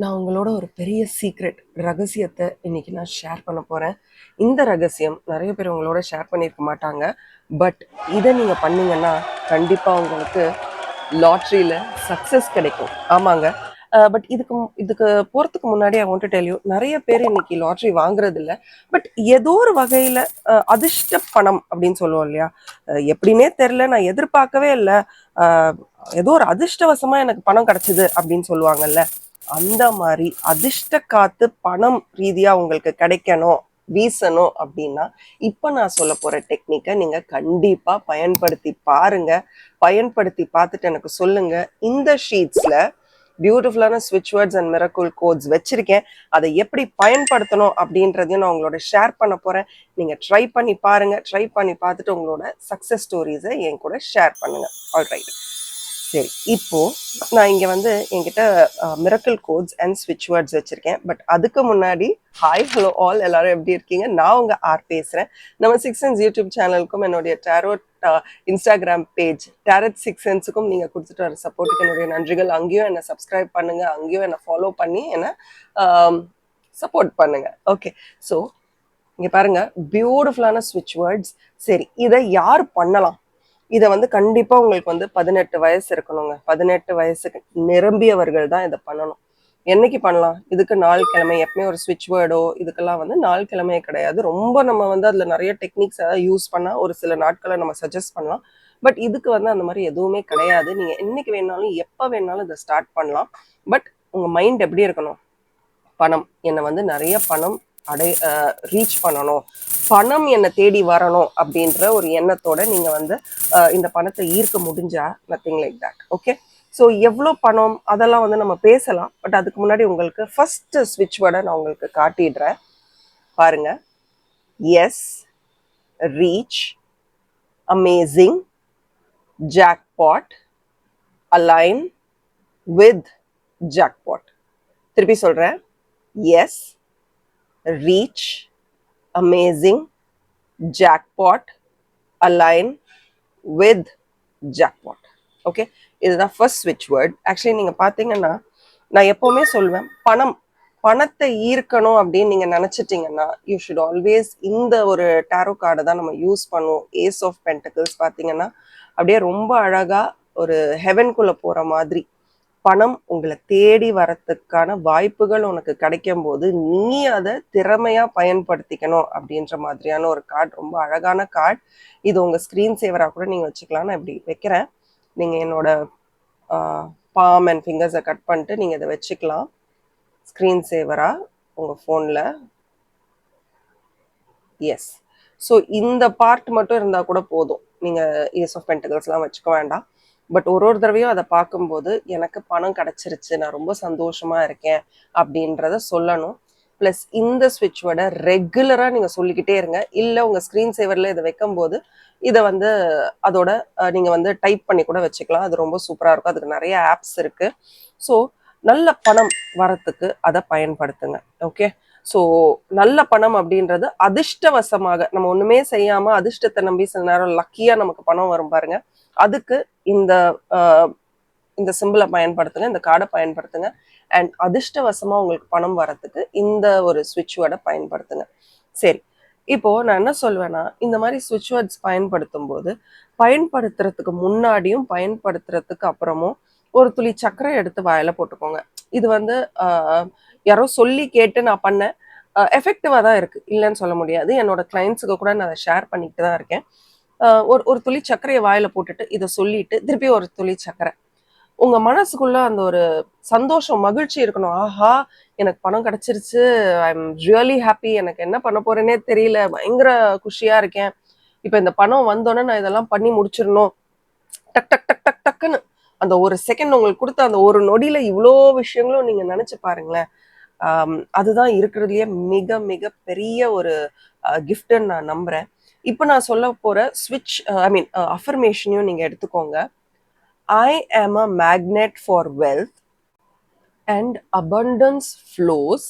நான் உங்களோட ஒரு பெரிய சீக்ரெட் ரகசியத்தை இன்னைக்கு நான் ஷேர் பண்ண போகிறேன் இந்த ரகசியம் நிறைய பேர் உங்களோட ஷேர் பண்ணியிருக்க மாட்டாங்க. பட் இதை நீங்கள் பண்ணீங்கன்னா கண்டிப்பாக உங்களுக்கு லாட்ரியில் சக்ஸஸ் கிடைக்கும். ஆமாங்க. பட் இதுக்கு இதுக்கு போகிறதுக்கு முன்னாடி ஐ வாண்ட் டெல் யூ நிறைய பேர் இன்னைக்கு லாட்ரி வாங்குறது இல்லை பட் ஏதோ ஒரு வகையில் அதிர்ஷ்ட பணம் அப்படின்னு சொல்லுவோம் இல்லையா? எப்படின்னே தெரில நான் எதிர்பார்க்கவே இல்லை. ஏதோ ஒரு அதிர்ஷ்டவசமா எனக்கு பணம் கிடைச்சது அப்படின்னு சொல்லுவாங்கல்ல. அந்த மாதிரி அதிர்ஷ்ட காத்து பணம் ரீதியா உங்களுக்கு கிடைக்கணும் வீசணும் அப்படின்னா இப்ப நான் சொல்ல போற டெக்னிக்கை நீங்க கண்டிப்பா பயன்படுத்தி பாருங்க. பயன்படுத்தி பார்த்துட்டு எனக்கு சொல்லுங்க. இந்த ஷீட்ஸ்ல பியூட்டிஃபுல்லான ஸ்விட்ச் வேர்ட்ஸ் அண்ட் மிரக்குல் கோட்ஸ் வச்சிருக்கேன். அதை எப்படி பயன்படுத்தணும் அப்படின்றதையும் நான் உங்களோட ஷேர் பண்ண போறேன். நீங்க ட்ரை பண்ணி பாருங்க. ட்ரை பண்ணி பார்த்துட்டு உங்களோட சக்சஸ் ஸ்டோரிஸை என் கூட ஷேர் பண்ணுங்க. ஆல்ரைட் சரி இப்போ நான் இங்க வந்து என்கிட்ட மிரக்கல் கோட்ஸ் அண்ட் ஸ்விட்ச் வேர்ட்ஸ் வச்சிருக்கேன். பட் அதுக்கு முன்னாடி ஹாய் ஹலோ ஆல் எல்லாரும் எப்படி இருக்கீங்க? நான் உங்க ஆர் பேசுறேன். நம்ம சிக்ஸ் சென்ஸ் யூடியூப் சேனலுக்கும் என்னுடைய tarot Instagram page tarot six சென்ஸுக்கும் நீங்க கொடுத்துட்டு வர சப்போர்ட்டுக்கு என்னுடைய நன்றிகள். அங்கேயும் என்னை சப்ஸ்கிரைப் பண்ணுங்க. அங்கேயும் என்னை ஃபாலோ பண்ணி என்னை சப்போர்ட் பண்ணுங்க. ஓகே ஸோ இங்க பாருங்க. பியூட்டிஃபுல்லான ஸ்விட்ச் வேர்ட்ஸ் சரி இதை யார் பண்ணலாம்? இதை வந்து கண்டிப்பா உங்களுக்கு வந்து பதினெட்டு வயசு இருக்கணுங்க. பதினெட்டு வயசுக்கு நிரம்பியவர்கள் தான் இதை பண்ணணும். என்னைக்கு பண்ணலாம்? இதுக்கு நாள் கிழமை. எப்பவுமே ஒரு ஸ்விட்ச் வேர்டோ இதுக்கெல்லாம் வந்து நாள் கிழமையே கிடையாது. ரொம்ப நம்ம வந்து அதுல நிறைய டெக்னிக்ஸ் ஏதாவது யூஸ் பண்ணா ஒரு சில நாட்களை நம்ம சஜஸ்ட் பண்ணலாம். பட் இதுக்கு வந்து அந்த மாதிரி எதுவுமே கிடையாது. நீங்க என்னைக்கு வேணாலும் எப்ப வேணாலும் இதை ஸ்டார்ட் பண்ணலாம். பட் உங்க மைண்ட் எப்படி இருக்கணும்? பணம். என்னை வந்து நிறைய பணம் அடை ரீச் பண்ணணும். பணம் என்னை தேடி வரணும் அப்படின்ற ஒரு எண்ணத்தோட நீங்க வந்து இந்த பணத்தை ஈர்க்க முடிஞ்சா nothing like that okay so எவ்வளோ பணம் அதெல்லாம் வந்து நம்ம பேசலாம். பட் அதுக்கு முன்னாடி உங்களுக்கு ஃபர்ஸ்ட் ஸ்விட்ச் வேர்டை நான் உங்களுக்கு காட்டிடுறேன். பாருங்க. Yes reach amazing jackpot align with jackpot திருப்பி சொல்கிறேன் yes reach amazing, jackpot, align with jackpot. Okay இதுதான் ஃபர்ஸ்ட் ஸ்விட்ச் வேர்ட் ஆக்சுவலி நீங்கள் பார்த்தீங்கன்னா நான் எப்போவுமே சொல்லுவேன் பணம் பணத்தை ஈர்க்கணும் அப்படின்னு நீங்கள் நினச்சிட்டிங்கன்னா யூ ஷுட் ஆல்வேஸ் இந்த ஒரு டேரோ கார்டை தான் நம்ம யூஸ் பண்ணுவோம். ஏஸ் ஆஃப் பென்டக்கிள்ஸ் பார்த்தீங்கன்னா அப்படியே ரொம்ப அழகாக ஒரு ஹெவன்குள்ளே போகிற மாதிரி பணம் உங்களை தேடி வரத்துக்கான வாய்ப்புகள் உனக்கு கிடைக்கும் போது நீ அதை திறமையா பயன்படுத்திக்கணும் அப்படின்ற மாதிரியான ஒரு கார்டு ரொம்ப அழகான கார்டு இது உங்க ஸ்கிரீன் சேவரா கூட நீங்க வச்சுக்கலாம். நான் இப்படி வைக்கிறேன். நீங்க என்னோட பாம் அண்ட் ஃபிங்கர்ஸை கட் பண்ணிட்டு நீங்க இதை வச்சுக்கலாம். ஸ்க்ரீன் சேவரா உங்க ஃபோன்ல எஸ் ஸோ இந்த பார்ட் மட்டும் இருந்தால் கூட போதும். நீங்கள் இஎஸ் ஆஃப் பென்டகல்ஸ்லாம் வச்சுக்க வேண்டாம். பட் ஒரு ஒரு தடவையும் அதை பார்க்கும்போது எனக்கு பணம் கிடைச்சிருச்சு நான் ரொம்ப சந்தோஷமா இருக்கேன் அப்படின்றத சொல்லணும். ப்ளஸ் இந்த ஸ்விட்ச் வேர்டை ரெகுலராக நீங்கள் சொல்லிக்கிட்டே இருங்க. இல்லை உங்கள் ஸ்க்ரீன் சேவரில் இதை வைக்கும்போது இதை வந்து அதோட நீங்கள் வந்து டைப் பண்ணி கூட வச்சுக்கலாம். அது ரொம்ப சூப்பராக இருக்கும். அதுக்கு நிறைய ஆப்ஸ் இருக்கு. ஸோ நல்ல பணம் வரத்துக்கு அதை பயன்படுத்துங்க. ஓகே ஸோ நல்ல பணம் அப்படின்றது அதிர்ஷ்டவசமாக நம்ம ஒண்ணுமே செய்யாம அதிர்ஷ்டத்தை நம்பி சில நேரம் லக்கியா நமக்கு பணம் வரும் பாருங்க. அதுக்கு இந்த ஆஹ், இந்த சிம்பிளை பயன்படுத்துங்க இந்த கார்டை பயன்படுத்துங்க. அண்ட் அதிர்ஷ்டவசமா உங்களுக்கு பணம் வரத்துக்கு இந்த ஒரு சுவிட்ச் வேர்டை பயன்படுத்துங்க. சரி இப்போ நான் என்ன சொல்வேன்னா இந்த மாதிரி சுவிட்ச் வேர்ட்ஸ் பயன்படுத்தும் போது பயன்படுத்துறதுக்கு முன்னாடியும் பயன்படுத்துறதுக்கு அப்புறமும் ஒரு துளி சர்க்கரை எடுத்து வாயில போட்டுக்கோங்க. இது வந்து யாரோ சொல்லி கேட்டு நான் பண்ணேன். எஃபெக்டிவாக தான் இருக்குது இல்லைன்னு சொல்ல முடியாது. என்னோட கிளைண்ட்ஸுக்கு கூட நான் அதை ஷேர் பண்ணிட்டு தான் இருக்கேன். ஒரு ஒரு துளி சர்க்கரையை வாயில் போட்டுட்டு இதை சொல்லிட்டு திருப்பி ஒரு துளி சர்க்கரை. உங்கள் மனசுக்குள்ள அந்த ஒரு சந்தோஷம் மகிழ்ச்சி இருக்கணும். ஆஹா எனக்கு பணம் கிடச்சிருச்சு. ஐ எம் ரியலி ஹாப்பி எனக்கு என்ன பண்ண போகிறேனே தெரியல. பயங்கர குஷியாக இருக்கேன். இப்போ இந்த பணம் வந்தோடனே நான் இதெல்லாம் பண்ணி முடிச்சிடணும். டக் டக் டக் டக் டக்குன்னு. அந்த ஒரு செகண்ட் உங்களுக்கு கொடுத்த அந்த ஒரு நொடியில இவ்வளோ விஷயங்களும் நீங்க நினைச்சு பாருங்களேன். அதுதான் இருக்கிறதுலயே மிக மிக பெரிய ஒரு கிஃப்ட்னு நான் நம்புறேன். இப்போ நான் சொல்ல போற ஸ்விட்ச் ஐ மீன் அஃபர்மேஷனையும் நீங்க எடுத்துக்கோங்க. I am a magnet for wealth and abundance flows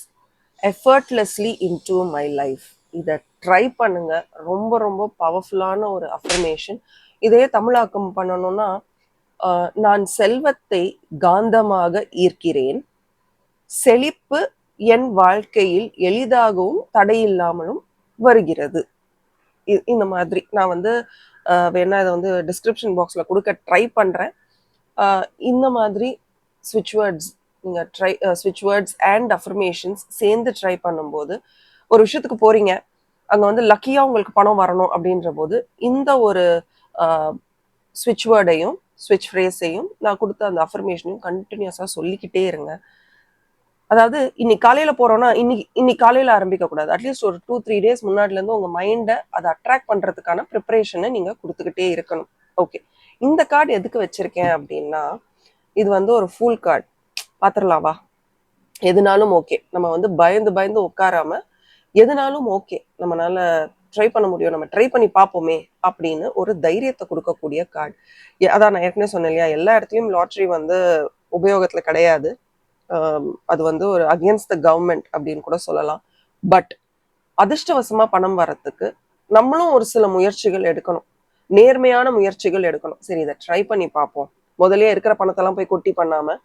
effortlessly into my life இதை ட்ரை பண்ணுங்க. ரொம்ப ரொம்ப பவர்ஃபுல்லான ஒரு அஃபர்மேஷன் இதே தமிழாக்கம் பண்ணணும்னா நான் செல்வத்தை காந்தமாக ஈர்க்கிறேன். செழிப்பு என் வாழ்க்கையில் எளிதாகவும் தடையில்லாமலும் வருகிறது. இ- இந்த மாதிரி நான் வந்து வேணா இதை வந்து டிஸ்கிரிப்ஷன் பாக்ஸில் கொடுக்க ட்ரை பண்ணுறேன் இந்த மாதிரி ஸ்விட்ச் வேர்ட்ஸ் நீங்கள் ட்ரை ஸ்விட்ச் வேர்ட்ஸ் அண்ட் அஃபர்மேஷன்ஸ் சேர்ந்து ட்ரை பண்ணும்போது ஒரு விஷயத்துக்கு போகிறீங்க அங்கே வந்து லக்கியாக உங்களுக்கு பணம் வரணும் அப்படின்ற போது இந்த ஒரு ஸ்விட்ச் வேர்டையும் ஸ்விட்ச் ஃப்ரேஸையும் நான் கொடுத்த அந்த அஃபர்மேஷனையும் கண்டினியூஸாக சொல்லிக்கிட்டே இருங்க. அதாவது இன்னைக்கு காலையில் போகிறோன்னா இன்னைக்கு இன்னைக்கு காலையில் ஆரம்பிக்கக்கூடாது அட்லீஸ்ட் ஒரு டூ த்ரீ டேஸ் முன்னாடிலேருந்து உங்கள் மைண்டை அதை அட்ராக்ட் பண்ணுறதுக்கான ப்ரிப்பரேஷனை நீங்கள் கொடுத்துக்கிட்டே இருக்கணும். ஓகே இந்த கார்டு எதுக்கு வச்சுருக்கேன் அப்படின்னா இது வந்து ஒரு ஃபுல் கார்டு பார்த்துடலாவா எதுனாலும் ஓகே நம்ம வந்து பயந்து பயந்து உட்காராம எதுனாலும் ஓகே நம்மளால ட்ரை பண்ண முடியும். நம்ம ட்ரை பண்ணி பார்ப்போமே அப்படின்னு ஒரு தைரியத்தை கொடுக்கக்கூடிய கார்டு அதான் நான் ஏற்கனவே சொன்னேன் இல்லையா? எல்லா இடத்துலையும் லாட்ரி வந்து உபயோகத்துல கிடையாது. அது வந்து ஒரு அகேன்ஸ்ட் த கவர்மெண்ட் அப்படின்னு கூட சொல்லலாம். பட் அதிர்ஷ்டவசமா பணம் வரத்துக்கு நம்மளும் ஒரு சில முயற்சிகள் எடுக்கணும். நேர்மையான முயற்சிகள் எடுக்கணும். சரி இதை ட்ரை பண்ணி பார்ப்போம். முதலே இருக்கிற பணத்தெல்லாம் போய் கொட்டி பண்ணாம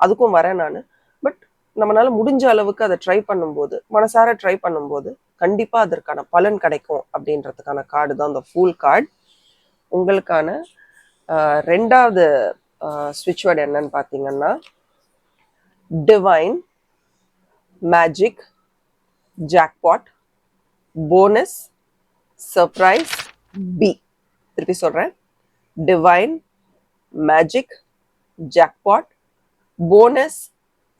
அதுக்கும் வரேன் நான். பட் நம்மளால முடிஞ்ச அளவுக்கு அதை ட்ரை பண்ணும்போது மனசார ட்ரை பண்ணும்போது கண்டிப்பா அதற்கான பலன் கிடைக்கும் அப்படின்றதுக்கான கார்டு தான் இந்த ஃபூல் கார்டு உங்களுக்கான ரெண்டாவது ஸ்விட்ச் வேர்டு என்னன்னு பார்த்தீங்கன்னா divine magic jackpot bonus surprise be திருப்பி சொல்கிறேன் divine magic jackpot bonus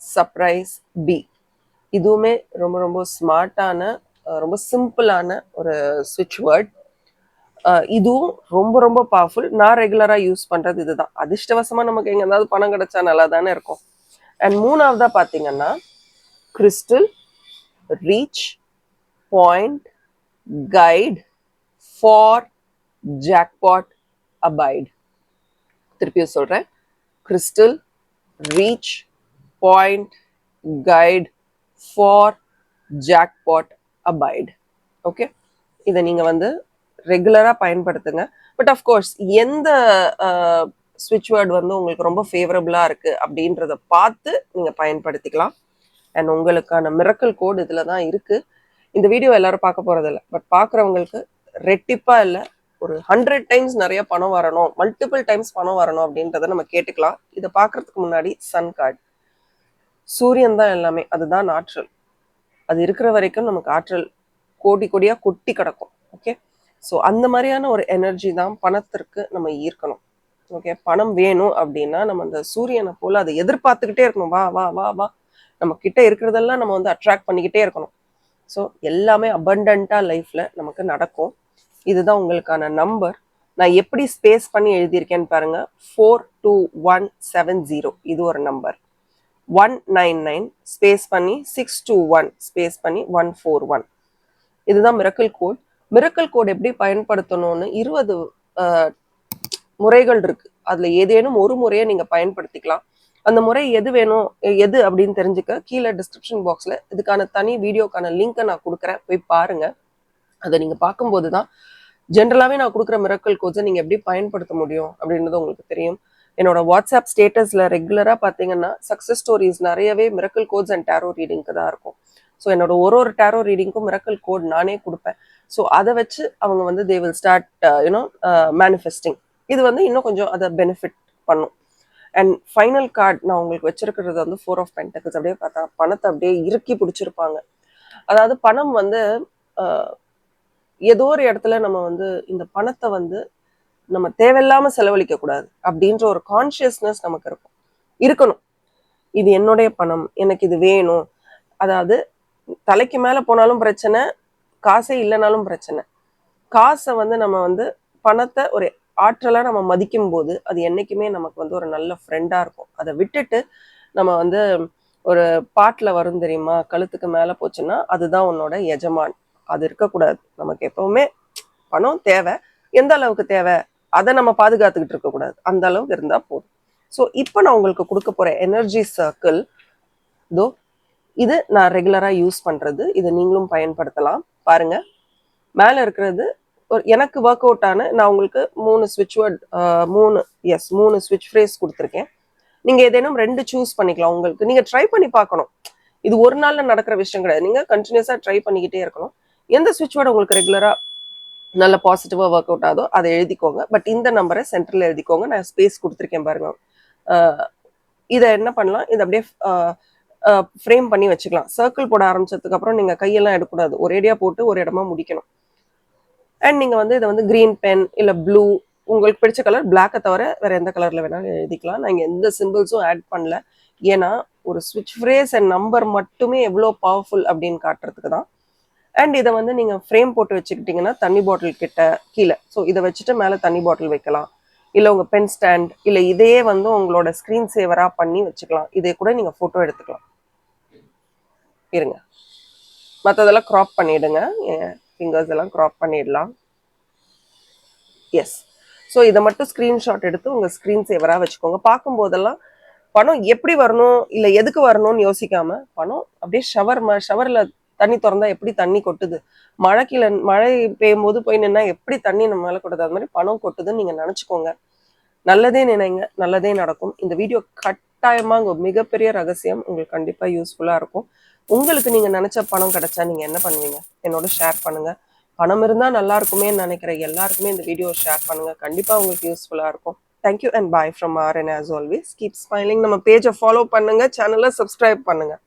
surprise be இதுவுமே ரொம்ப ரொம்ப ஸ்மார்ட்டான ரொம்ப சிம்பிளான ஒரு சுவிட்ச் வேர்ட் இதுவும் ரொம்ப ரொம்ப பவர்ஃபுல் நான் ரெகுலராக யூஸ் பண்ணுறது இதுதான். அதிர்ஷ்டவசமாக நமக்கு எங்கே ஏதாவது பணம் கிடைச்சா நல்லா தானே இருக்கும். அண்ட் மூணாவதாக பார்த்தீங்கன்னா crystal reach point guide for jackpot abide திருப்பியும் சொல்கிறேன் crystal reach point guide for jackpot abide. Okay இதை நீங்கள் வந்து ரெகுலராக பயன்படுத்துங்க. பட் அஃப்கோர்ஸ் எந்த ஸ்விட்ச் வேர்டு வந்து உங்களுக்கு ரொம்ப ஃபேவரபுளாக இருக்குது அப்படின்றத பார்த்து நீங்கள் பயன்படுத்திக்கலாம். அண்ட் உங்களுக்கான மிரக்கல் கோட் இதில் தான் இருக்குது இந்த வீடியோ எல்லாரும் பார்க்க போகிறதில்ல பட் பார்க்குறவங்களுக்கு ரெட்டிப்பாக இல்லை ஒரு ஹண்ட்ரட் டைம்ஸ் நிறைய பணம் வரணும் மல்டிபிள் டைம்ஸ் பணம் வரணும் அப்படின்றத நம்ம கேட்டுக்கலாம். இதை பார்க்கறதுக்கு முன்னாடி சன் கார்டு சூரியன் தான் எல்லாமே அதுதான் ஆற்றல். அது இருக்கிற வரைக்கும் நமக்கு ஆற்றல் கோடி கோடியா கொட்டி கிடக்கும் ஓகே ஸோ அந்த மாதிரியான ஒரு எனர்ஜி தான் பணத்திற்கு நம்ம ஈர்க்கணும் ஓகே பணம் வேணும் அப்படின்னா நம்ம அந்த சூரியனை போல அதை எதிர்பார்த்துக்கிட்டே இருக்கணும். வா வா வா வா. நம்ம கிட்ட இருக்கிறதெல்லாம் நம்ம வந்து அட்ராக்ட் பண்ணிக்கிட்டே இருக்கணும். ஸோ எல்லாமே அபண்டண்ட்டாக லைஃப்ல நமக்கு நடக்கும். இதுதான் உங்களுக்கான நம்பர் நான் எப்படி ஸ்பேஸ் பண்ணி எழுதியிருக்கேன்னு பாருங்க. Four two one seven zero இது ஒரு number one nine nine space பண்ணி சிக்ஸ் டூ ஒன் ஸ்பேஸ் பண்ணி ஒன் ஃபோர் ஒன் இதுதான் மிரக்கல் கோட் மிரக்கல் கோட் எப்படி பயன்படுத்தணும்னு இருபது முறைகள் இருக்கு. அதுல ஏதேனும் ஒரு முறையை நீங்க பயன்படுத்திக்கலாம். அந்த முறை எது வேணும் எது அப்படின்னு தெரிஞ்சுக்க கீழே டிஸ்கிரிப்ஷன் பாக்ஸ்ல இதுக்கான தனி வீடியோக்கான லிங்கை நான் கொடுக்குறேன். போய் பாருங்க. அதை நீங்க பார்க்கும்போது தான் ஜென்ரலாகவே நான் கொடுக்குற மிரக்கல் கோட்ஸை நீங்கள் எப்படி பயன்படுத்த முடியும் அப்படின்றது உங்களுக்கு தெரியும். என்னோட வாட்ஸ்அப் ஸ்டேட்டஸில் ரெகுலராக பார்த்தீங்கன்னா சக்ஸஸ் ஸ்டோரிஸ் நிறையவே மிரக்கல் கோட்ஸ் அண்ட் டேரோ ரீடிங்க்கு தான் இருக்கும். ஸோ என்னோட ஒரு ஒரு டேரோ ரீடிங்க்கும் மிரக்கல் கோட் நானே கொடுப்பேன். ஸோ அதை வச்சு அவங்க வந்து they will start you know manifesting இது வந்து இன்னும் கொஞ்சம் அதை பெனிஃபிட் பண்ணும். அண்ட் ஃபைனல் கார்டு நான் உங்களுக்கு வச்சிருக்கிறது வந்து ஃபோர் ஆஃப் பென்டக்கல்ஸ் அப்படியே பார்த்தா பணத்தை அப்படியே இறுக்கி பிடிச்சிருப்பாங்க. அதாவது பணம் வந்து uh, ஏதோ ஒரு இடத்துல நம்ம வந்து இந்த பணத்தை வந்து நம்ம தேவையில்லாம செலவழிக்க கூடாது. அப்படின்ற ஒரு கான்சியஸ்னஸ் நமக்கு இருக்கும். இருக்கணும். இது என்னுடைய பணம் எனக்கு இது வேணும். அதாவது தலைக்கு மேல போனாலும் பிரச்சனை காசே இல்லைனாலும் பிரச்சனை. காசை வந்து நம்ம வந்து பணத்தை ஒரு ஆற்றலா நம்ம மதிக்கும் போது அது என்னைக்குமே நமக்கு வந்து ஒரு நல்ல ஃப்ரெண்டா இருக்கும். அதை விட்டுட்டு நம்ம வந்து ஒரு பாட்டில் வரும் தெரியுமா? கழுத்துக்கு மேல போச்சுன்னா அதுதான் உன்னோட எஜமான். அது இருக்கக்கூடாது. நமக்கு எப்பவுமே பணம் தேவை. எந்த அளவுக்கு தேவை? அதை நம்ம பாதுகாத்துக்கிட்டு இருக்கக்கூடாது அந்த அளவுக்கு இருந்தா போதும். ஸோ இப்போ நான் உங்களுக்கு கொடுக்க போற எனர்ஜி சர்க்கிள் இதோ இது நான் ரெகுலரா யூஸ் பண்றது. இதை நீங்களும் பயன்படுத்தலாம். பாருங்க. மேல இருக்கிறது ஒரு எனக்கு ஒர்க் அவுட் ஆன நான் உங்களுக்கு மூணு ஸ்விட்ச் வேர்ட் மூணு எஸ் மூணு ஸ்விட்ச் ஃப்ரேஸ் கொடுத்துருக்கேன். நீங்க ஏதேனும் ரெண்டு சூஸ் பண்ணிக்கலாம் உங்களுக்கு. நீங்க ட்ரை பண்ணி பார்க்கணும். இது ஒரு நாள்ல நடக்கிற விஷயம் கிடையாது. நீங்க கண்டினியூஸாக ட்ரை பண்ணிக்கிட்டே இருக்கணும். எந்த ஸ்விட்ச் வேர்டு உங்களுக்கு ரெகுலரா நல்ல பாசிட்டிவாக ஒர்க் அவுட் ஆகுதோ அதை எழுதிக்கோங்க. பட் இந்த நம்பரை சென்டரில் எழுதிக்கோங்க. நான் ஸ்பேஸ் கொடுத்துருக்கேன் பாருங்க. இதை என்ன பண்ணலாம்? இதை அப்படியே ஃப்ரேம் பண்ணி வச்சுக்கலாம். சர்க்கிள் போட ஆரம்பிச்சதுக்கு அப்புறம் நீங்க கையெல்லாம் எடுக்கக்கூடாது. ஒரேடியா போட்டு ஒரு இடமா முடிக்கணும். அண்ட் நீங்கள் வந்து இதை வந்து கிரீன் பென் இல்லை ப்ளூ உங்களுக்கு பிடிச்ச கலர் பிளாக்கை தவிர வேற எந்த கலரில் வேணாலும் எழுதிக்கலாம். நான் எந்த சிம்பிள்ஸும் ஆட் பண்ணல. ஏன்னா ஒரு ஸ்விட்ச் ஃப்ரேஸ் அண்ட் நம்பர் மட்டுமே எவ்வளோ பவர்ஃபுல் அப்படின்னு காட்டுறதுக்கு தான் அண்ட் இதை வந்து நீங்கள் ஃப்ரேம் போட்டு வச்சுக்கிட்டிங்கன்னா தண்ணி பாட்டில் கிட்ட கீழே. ஸோ இதை வச்சுட்டு மேலே தண்ணி பாட்டில் வைக்கலாம். இல்லை உங்கள் பென் ஸ்டாண்ட் இல்லை இதையே வந்து உங்களோட ஸ்க்ரீன் சேவராக பண்ணி வச்சுக்கலாம். இதை கூட நீங்கள் ஃபோட்டோ எடுத்துக்கலாம். இருங்க. மற்றதெல்லாம் க்ராப் பண்ணிவிடுங்க ஃபிங்கர்ஸ் எல்லாம் க்ராப் பண்ணிடலாம். எஸ் ஸோ இதை மட்டும் ஸ்க்ரீன்ஷாட் எடுத்து உங்கள் ஸ்க்ரீன் சேவராக வச்சுக்கோங்க. பார்க்கும்போதெல்லாம் பணம் எப்படி வரணும் இல்லை எதுக்கு வரணும்னு யோசிக்காமல் பணம் அப்படியே ஷவர் ஷவரில் தண்ணி திறந்தா எப்படி தண்ணி கொட்டுது? மழைக்கில மழை பெய்யும் போது போய் நின்னா எப்படி தண்ணி நம்ம மேலே கொட்டுது? அது மாதிரி பணம் கொட்டுதுன்னு நீங்கள் நினச்சிக்கோங்க. நல்லதே நினைங்க நல்லதே நடக்கும். இந்த வீடியோ கட்டாயமாக உங்கள் மிகப்பெரிய ரகசியம் உங்களுக்கு கண்டிப்பாக யூஸ்ஃபுல்லாக இருக்கும். உங்களுக்கு நீங்கள் நினச்ச பணம் கிடைச்சா நீங்கள் என்ன பண்ணுவீங்க? என்னோட ஷேர் பண்ணுங்கள் பணம் இருந்தால் நல்லா இருக்குமே நினைக்கிற எல்லாருக்குமே இந்த வீடியோ ஷேர் பண்ணுங்கள் கண்டிப்பாக உங்களுக்கு யூஸ்ஃபுல்லாக இருக்கும். Thank you and bye from R N as always keep smiling நம்ம பேஜை ஃபாலோ பண்ணுங்க சேனலை சப்ஸ்கிரைப் பண்ணுங்கள்